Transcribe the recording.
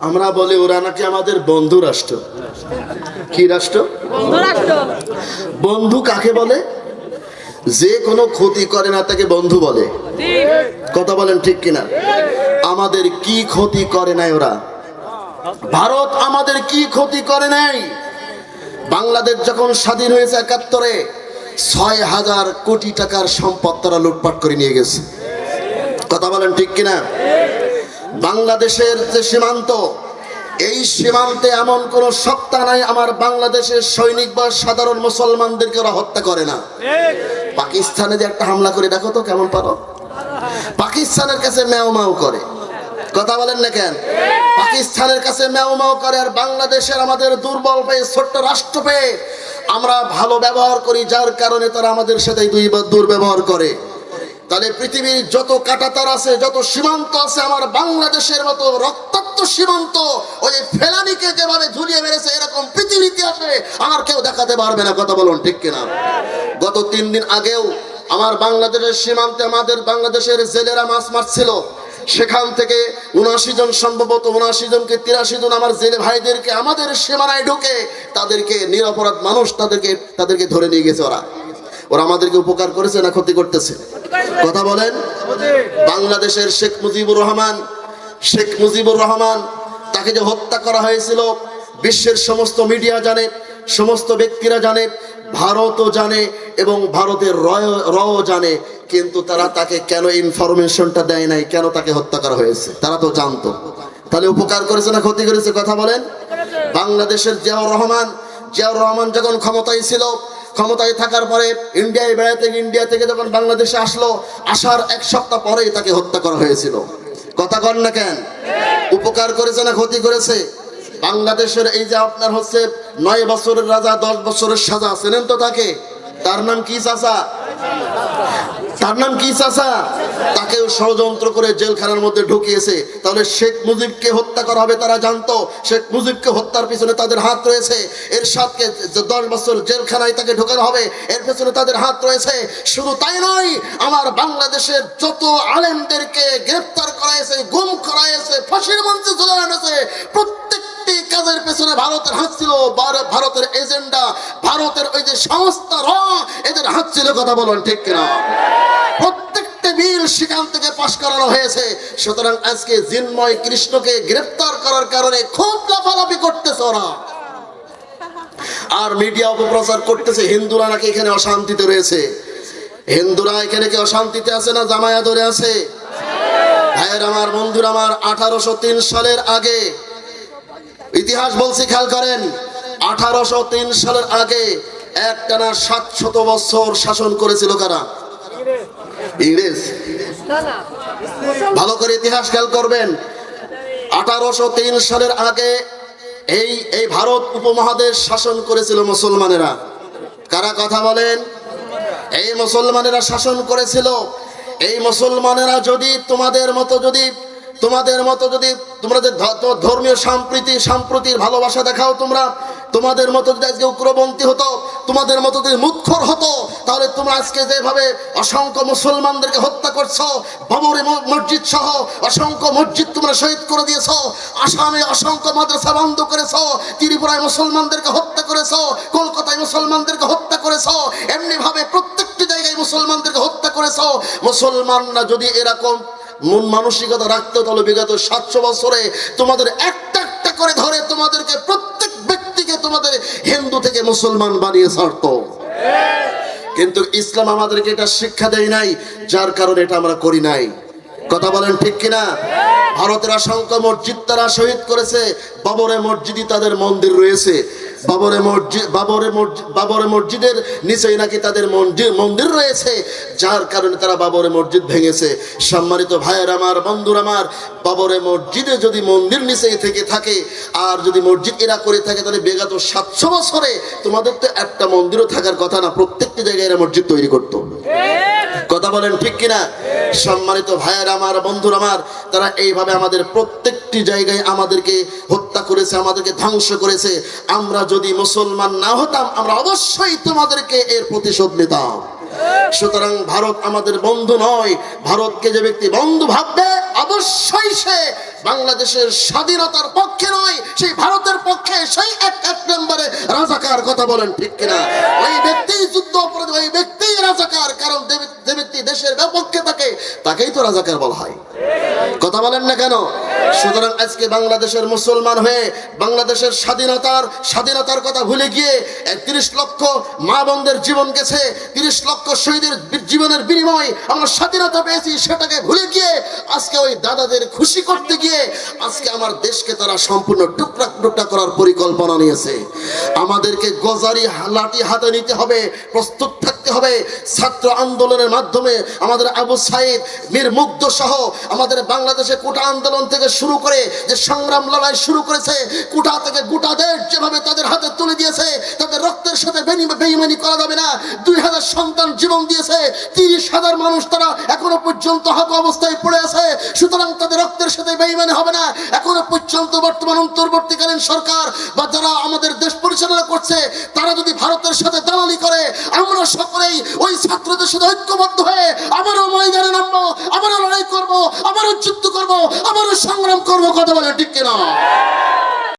আমরা বলি ওরা নাকি আমাদের বন্ধু রাষ্ট্র। কি রাষ্ট্র? বন্ধু কাকে বলে? যে কোনো ক্ষতি করে না তাকে বন্ধু বলে। কথা বলেন ঠিক কিনা? আমাদের কি ক্ষতি করে নাই ওরা? ভারত আমাদের কি ক্ষতি করে নাই? বাংলাদেশ যখন স্বাধীন হয়েছে একাত্তরে ছয় হাজার কোটি টাকার সম্পদ তারা লুটপাট করে নিয়ে গেছে। কথা বলেন ঠিক কিনা? বাংলাদেশের যে সীমান্ত, এই সীমান্তে এমন কোন সত্তা নাই আমার বাংলাদেশের সৈনিক বা সাধারণ মুসলমানদেরকে ওরা হত্যা করে না। পাকিস্তানে যে একটা হামলা করে, দেখো তো কেমন পারো। পাকিস্তানের কাছে ম্যাও ম্যাও করে। কথা বলেন না কেন? পাকিস্তানের কাছে ম্যাও ম্যাও করে আর বাংলাদেশের আমাদের দুর্বল পেয়ে, ছোট্ট রাষ্ট্র পেয়ে আমরা ভালো ব্যবহার করি, যার কারণে তারা আমাদের সাথে দুই বা দুর্ব্যবহার করে। তাহলে পৃথিবীর যত কাটাতার আছে, যত সীমান্ত আছে, আমার বাংলাদেশের মতো রক্তাক্ত সীমান্ত, ওই ফেলানিকে যেভাবে ঝুলিয়ে মেরেছে, এরকম পৃথিবীর ইতিহাসে আর কেউ দেখাতে পারবে না, কথা বলুন ঠিক কিনা? গত তিন দিন আগেও আমার বাংলাদেশের সীমান্তে আমাদের বাংলাদেশের জেলেরা মাছ মারছিল। সেখান থেকে উনআশি জন, সম্ভবত উনআশি জনকে তিরাশি জন আমার জেলে ভাইদেরকে আমাদের সীমানায় ঢুকে তাদেরকে নিরপরাধ মানুষ তাদেরকে তাদেরকে ধরে নিয়ে গেছে ওরা। ওরা আমাদেরকে উপকার করেছে না ক্ষতি করতেছে? কথা বলেন। বাংলাদেশের শেখ মুজিবুর রহমান, শেখ মুজিবুর রহমান তাকে যে হত্যা করা হয়েছিল, বিশ্বের সমস্ত মিডিয়া জানে, সমস্ত ব্যক্তিরা জানে, ভারতও জানে এবং ভারতের রও জানে, কিন্তু তারা তাকে কেন ইনফরমেশনটা দেয় নাই, কেন তাকে হত্যা করা হয়েছে? তারা তো জানতো। তাহলে উপকার করেছে না ক্ষতি করেছে, কথা বলেন? বাংলাদেশের জিয়াউর রহমান জিয়াউর রহমান যখন ক্ষমতায় ছিল ক্ষমতায় থাকার পরে ইন্ডিয়ায় বেড়াতে ইন্ডিয়া থেকে যখন বাংলাদেশে আসলো, আসার এক সপ্তাহ পরেই তাকে হত্যা করা হয়েছিল। কথা কন না কেন? উপকার করেছে না ক্ষতি করেছে? বাংলাদেশের এই যে আপনার হচ্ছে নয় বছরের রাজা, দশ বছরের সাজা, চেনেন তো তাকে? তার নাম কি চাচা? তার নাম কি চাচা? তাকেও ষড়যন্ত্র করে জেলখানার মধ্যে ঢুকিয়েছে। তাহলে শেখ মুজিবকে হত্যা করা হবে তারা জানতো? শেখ মুজিবকে হত্যার পিছনে তাদের হাত রয়েছে। এর সাথে দশ বছর জেলখানায় তাকে ঢোকানো হবে, এর পেছনে তাদের হাত রয়েছে। শুধু তাই নয়, আমার বাংলাদেশের যত আলেমদেরকে গ্রেফতার করা হয়েছে গুম করা হয়েছে ফাঁসির মঞ্চে ঝুলে আনেছে প্রত্যেকটি কাজের পেছনে ভারতের হাত ছিল ভারতের এজেন্ডা, ভারতের ওই যে সংস্থা র, এদের হাত ছিল, কথা বলুন ঠিক কিনা? প্রত্যেকটা বিল সেখান থেকে পাশ করানো হয়েছে। সুতরাং আজকে জিন্ময় কৃষ্ণকে গ্রেফতার করার কারণে খুব লাফালাফি করতেছে ওরা। আর মিডিয়া অপপ্রচার করতেছে, হিন্দুরা নাকি এখানে অশান্তিতে রয়েছে। হিন্দুরা এখানে কি অশান্তিতে আছে না জামায়া ধরে আছে? ভাইয়ের আমার, বন্ধুর আমার, আঠারোশো তিন সালের আগে ইতিহাস বলছি, খেয়াল করেন, আঠারোশো তিন সালের আগে একটানা সাতশত বছর শাসন করেছিল কারা? ইংরেজ। ভালো করে ইতিহাস খেয়াল করবেন, আঠারোশো তিন সালের আগে এই এই ভারত উপমহাদেশ শাসন করেছিল মুসলমানেরা। কারা কথা বলেন? এই মুসলমানেরা শাসন করেছিল। এই মুসলমানেরা যদি তোমাদের মতো যদি তোমাদের মতো যদি তোমরা যে ধর্মীয় সম্প্রীতি, সম্প্রতির ভালোবাসা দেখাও তোমরা, তোমাদের মতো যদি আজকে উগ্রপন্থী হতো, তোমাদের মতো যদি মুখর হতো, তাহলে তোমরা আজকে যেভাবে অসংখ্য মুসলমানদেরকে হত্যা করছ, বাবরি মসজিদ সহ অসংখ্য মসজিদ তোমরা শহীদ করে দিয়েছ, আসামে অসংখ্য মাদ্রাসা বন্ধ করেছ, ত্রিপুরায় মুসলমানদেরকে হত্যা করেছ, কলকাতায় মুসলমানদেরকে হত্যা করেছ, এমনিভাবে প্রত্যেকটি জায়গায় মুসলমানদেরকে হত্যা করেছ, মুসলমানরা যদি এরকম মন মানসিকতা রাখতো তাহলে বিগত সাতশো বছরে তোমাদের একটা একটা করে ধরে তোমাদেরকে প্রত্যেক ব্যক্তিকে তোমাদের হিন্দু থেকে মুসলমান বানিয়ে ছাড়তো। কিন্তু ইসলাম আমাদেরকে এটা শিক্ষা দেয় নাই, যার কারণে এটা আমরা করি নাই। কথা বলেন ঠিক কিনা? ভারতের অসংখ্য মসজিদ তারা শহীদ করেছে, বাবরে মসজিদই তাদের মন্দির রয়েছে। বাবরে মসজিদ বাবরে মসজিদ, বাবরে মসজিদের নিচেই নাকি তাদের মন্দির মন্দির রয়েছে, যার কারণে তারা বাবরে মসজিদ ভেঙেছে। সম্মানিত ভাইয়ের আমার, বন্ধুর আমার, বাবরে মসজিদে যদি মন্দির নিচেই থেকে থাকে, আর যদি মসজিদ এরা করে থাকে, তাহলে বেগাত সাতশো বছরে তোমাদের তো একটা মন্দিরও থাকার কথা না, প্রত্যেকটি জায়গায় এরা মসজিদ তৈরি করতো। কথা বলেন ঠিক কিনা? সম্মানিত ভাইয়ের আমার, বন্ধুর আমার, তারা এইভাবে আমাদের প্রত্যেকটি জায়গায় আমাদেরকে হত্যা করেছে, আমাদেরকে ধ্বংস করেছে। আমরা যদি মুসলমান না হতাম, আমরা অবশ্যই তোমাদেরকে এর প্রতিশোধ নিতাম। সুতরাং ভারত আমাদের বন্ধু নয়, ভারতকে যে ব্যক্তি বন্ধু ভাববে, অবশ্যই সে বাংলাদেশের স্বাধীনতার পক্ষে নয়, সেই ভারতের পক্ষে সেই এক এক নম্বরে রাজাকার কথা বলেন, ঠিক কিনা? ওই ব্যক্তি যুদ্ধ অপরাধী, ওই ব্যক্তি রাজাকার, কারণ যে ব্যক্তি- দেশের বিপক্ষে থাকে, তাকেই তো রাজাকার বলা হয়। কথা বলেন না কেন? সুতরাং আজকে বাংলাদেশের মুসলমান হয়ে বাংলাদেশের স্বাধীনতার স্বাধীনতার কথা ভুলে গিয়ে তিরিশ লক্ষ মা বোনদের জীবন গেছে, তিরিশ লক্ষ শহীদের জীবনের বিনিময় আমরা স্বাধীনতা পেয়েছি সেটাকে ভুলে গিয়ে আজকে ওই দাদাদের খুশি করতে গিয়ে আজকে আমার দেশকে তারা সম্পূর্ণ টুকরা টুকরা করার পরিকল্পনা নিয়েছে। আমাদেরকে গজারি লাঠি হাতে নিতে হবে, প্রস্তুত থাকতে হবে। ছাত্র আন্দোলনের মাধ্যমে আমাদের আবু সাইদ, মীর মুগ্ধ সহ আমাদের বাংলাদেশে কোটা আন্দোলন থেকে শুরু করে যে সংগ্রাম লড়াই শুরু করেছে, কোটা থেকে গোটা দেশ যেভাবে তাদের হাতে তুলে দিয়েছে, তাদের রক্তের সাথে বেইমানি করা যাবে না। দুই হাজার সন্তান জীবন দিয়েছে, তিরিশ হাজার মানুষ তারা এখনও পর্যন্ত হাত অবস্থায় পড়ে আছে, সুতরাং তাদের রক্তের সাথে বেইমানি হবে না। এখনও পর্যন্ত বর্তমান অন্তর্বর্তীকালীন সরকার বা যারা আমাদের দেশ পরিচালনা করছে, তারা যদি ভারতের সাথে আমরা সকলেই ওই ছাত্রদের সাথে ঐক্যবদ্ধ হয়ে আবারও ময়দানে নামবো আবারও লড়াই করব আবারও যুদ্ধ করব আবারও সংগ্রাম করব, কথা বলে ঠিক কিনা?